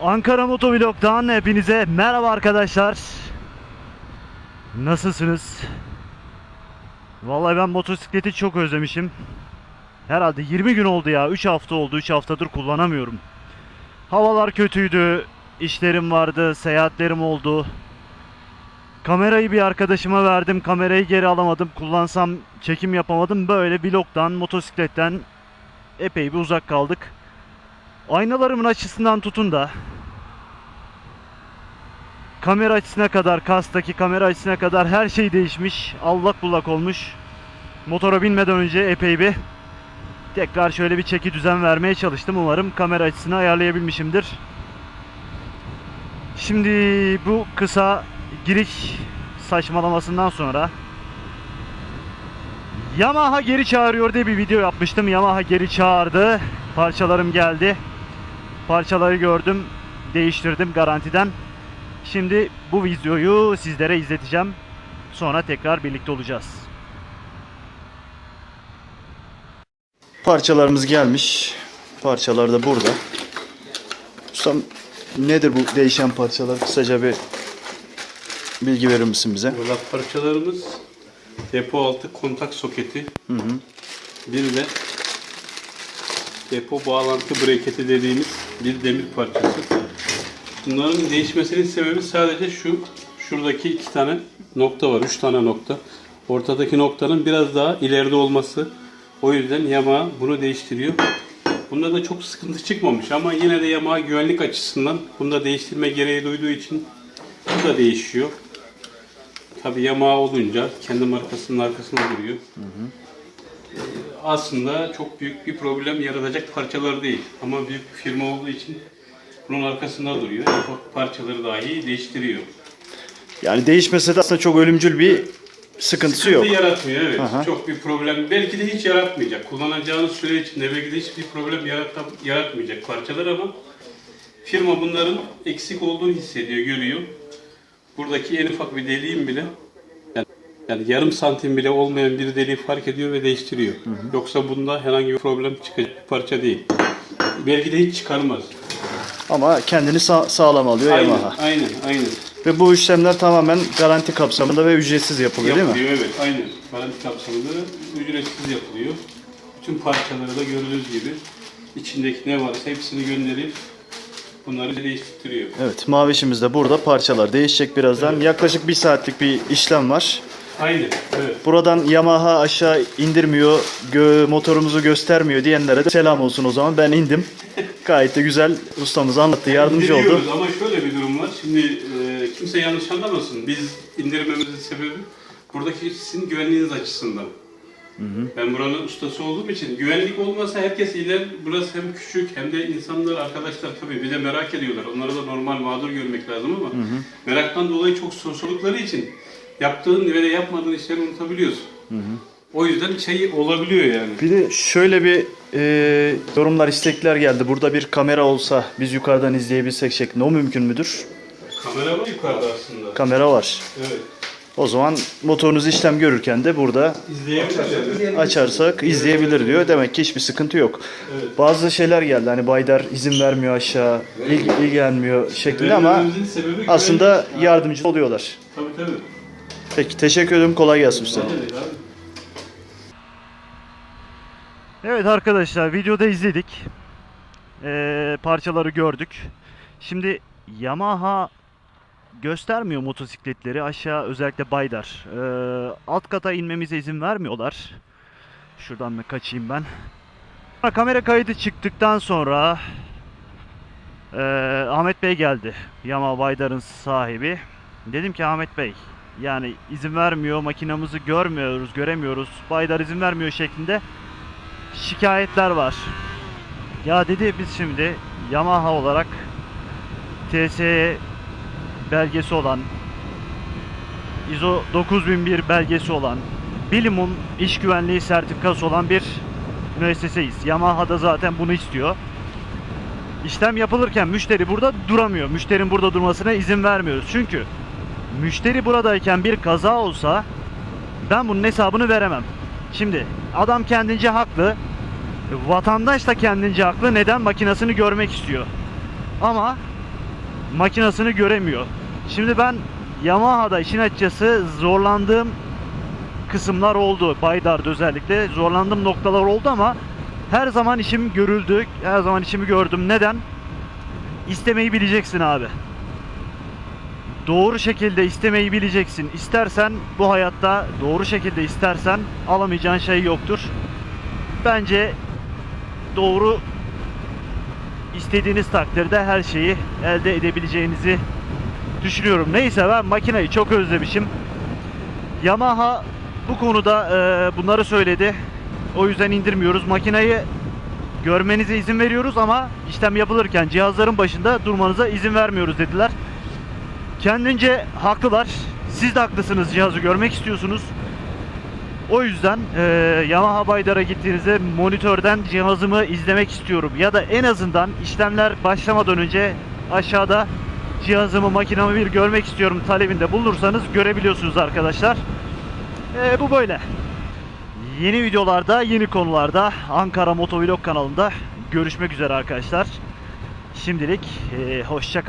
Ankara Motovlog'dan hepinize merhaba arkadaşlar. Nasılsınız? Vallahi ben motosikleti çok özlemişim. Herhalde 20 gün oldu ya. 3 hafta oldu. 3 haftadır kullanamıyorum. Havalar kötüydü. işlerim vardı. Seyahatlerim oldu. Kamerayı bir arkadaşıma verdim. Kamerayı geri alamadım. Kullansam çekim yapamadım. Böyle vlogdan, motosikletten epey bir uzak kaldık. Aynalarımın açısından tutun da kamera açısına kadar, kastaki kamera açısına kadar her şey değişmiş. Allak bullak olmuş. Motora binmeden önce epey bir tekrar şöyle bir çeki düzen vermeye çalıştım. Umarım kamera açısını ayarlayabilmişimdir. Şimdi bu kısa giriş saçmalamasından sonra Yamaha geri çağırıyor diye bir video yapmıştım. Yamaha geri çağırdı. Parçalarım geldi. Parçaları gördüm. Değiştirdim garantiden. Şimdi bu videoyu sizlere izleteceğim. Sonra tekrar birlikte olacağız. Parçalarımız gelmiş. Parçalar da burada. Ustam nedir bu değişen parçalar? Kısaca bir bilgi verir misin bize? Valla parçalarımız depo altı kontak soketi. Bir de depo bağlantı breketi dediğimiz bir demir parçası. Bunların değişmesinin sebebi sadece şu. Şuradaki iki tane nokta var. Üç tane nokta. Ortadaki noktanın biraz daha ileride olması. O yüzden Yamaha bunu değiştiriyor. Bunda da çok sıkıntı çıkmamış ama yine de Yamaha güvenlik açısından bunda değiştirme gereği duyduğu için bu da değişiyor. Tabii Yamaha olunca kendi markasının arkasına duruyor. Ee, Aslında çok büyük bir problem yaratacak parçalar değil. Ama büyük bir firma olduğu için bunun arkasında duruyor. Ufak parçaları dahi değiştiriyor. Yani değişmese de aslında çok ölümcül bir sıkıntısı yok. Sıkıntı yaratmıyor evet. Aha. Çok bir problem. Belki de hiç yaratmayacak. Kullanacağınız süre içinde belki de hiçbir problem yarata- yaratmayacak parçalar ama firma bunların eksik olduğunu hissediyor, görüyor. Buradaki en ufak bir deliğin bile yani, yarım santim bile olmayan bir deliği fark ediyor ve değiştiriyor. Yoksa bunda herhangi bir problem çıkacak bir parça değil. Belki de hiç çıkarmaz. Ama kendini sa- sağlam alıyor Aynen, Yamaha. aynen, aynen. Ve bu işlemler tamamen garanti kapsamında ve ücretsiz yapılıyor değil mi? Yapılıyor evet aynen. Garanti kapsamında ücretsiz yapılıyor. Bütün parçaları da gördüğünüz gibi içindeki ne varsa hepsini gönderip bunları değiştiriyor. Evet, mavişimiz de burada. Parçalar değişecek birazdan. Yaklaşık bir saatlik bir işlem var. Aynen evet. Buradan Yamaha aşağı indirmiyor, gö- motorumuzu göstermiyor diyenlere de selam olsun o zaman. Ben indim. Gayet de güzel ustamız anlattı, yardımcı oldu. İndiriyoruz Ama şöyle bir durum var. Şimdi e, kimse yanlış anlamasın. Biz indirmemizin sebebi buradaki sizin güvenliğiniz açısından. Ben buranın ustası olduğum için güvenlik olmasa herkes iler. Burası hem küçük hem de insanlar, arkadaşlar tabii bir de merak ediyorlar. Onları da normal mağdur görmek lazım ama meraktan dolayı çok sorsurdukları için yaptığın ve de yapmadığın işleri unutabiliyorsun. O yüzden şey olabiliyor yani. Bir de şöyle bir e, yorumlar, istekler geldi. Burada bir kamera olsa biz yukarıdan izleyebilsek şeklinde. O mümkün müdür? Kamera var yukarıda aslında. Kamera var. Evet. O zaman motorunuz işlem görürken de burada İzleyebiliriz. açarsak izleyebilir diyor. Demek ki hiçbir sıkıntı yok. Evet. Bazı şeyler geldi. Hani Baydar izin vermiyor aşağı, il- ilgilenmiyor şeklinde ama aslında yardımcı oluyorlar. Tabii tabii. Peki teşekkür ederim. Kolay gelsin abi? Evet arkadaşlar videoda izledik. Ee, parçaları gördük. Şimdi Yamaha göstermiyor motosikletleri aşağı özellikle Baydar. Ee, alt kata inmemize izin vermiyorlar. Şuradan bir kaçayım ben. Kamera kaydı çıktıktan sonra ee, Ahmet Bey geldi. Yamaha Baydar'ın sahibi. Dedim ki Ahmet Bey yani izin vermiyor makinamızı görmüyoruz göremiyoruz. Baydar izin vermiyor şeklinde şikayetler var. Ya dedi biz şimdi Yamaha olarak TSE belgesi olan ISO 9001 belgesi olan bilimum iş güvenliği sertifikası olan bir müesseseyiz. Yamaha da zaten bunu istiyor. İşlem yapılırken müşteri burada duramıyor. Müşterinin burada durmasına izin vermiyoruz. Çünkü müşteri buradayken bir kaza olsa ben bunun hesabını veremem. Şimdi adam kendince haklı. Vatandaş da kendince haklı. Neden? Makinasını görmek istiyor. Ama makinasını göremiyor. Şimdi ben Yamaha'da işin açıkçası zorlandığım kısımlar oldu. Baydar'da özellikle zorlandığım noktalar oldu ama her zaman işim görüldü. Her zaman işimi gördüm. Neden? İstemeyi bileceksin abi. Doğru şekilde istemeyi bileceksin. İstersen bu hayatta doğru şekilde istersen alamayacağın şey yoktur. Bence doğru istediğiniz takdirde her şeyi elde edebileceğinizi düşünüyorum. Neyse ben makineyi çok özlemişim. Yamaha bu konuda e, bunları söyledi. O yüzden indirmiyoruz. Makineyi görmenize izin veriyoruz ama işlem yapılırken cihazların başında durmanıza izin vermiyoruz dediler. Kendince haklılar. Siz de haklısınız cihazı görmek istiyorsunuz. O yüzden e, Yamaha Baydar'a gittiğinizde monitörden cihazımı izlemek istiyorum. Ya da en azından işlemler başlamadan önce aşağıda cihazımı, makinamı bir görmek istiyorum talebinde bulunursanız görebiliyorsunuz arkadaşlar. E, bu böyle. Yeni videolarda, yeni konularda Ankara Motovlog kanalında görüşmek üzere arkadaşlar. Şimdilik e, hoşça.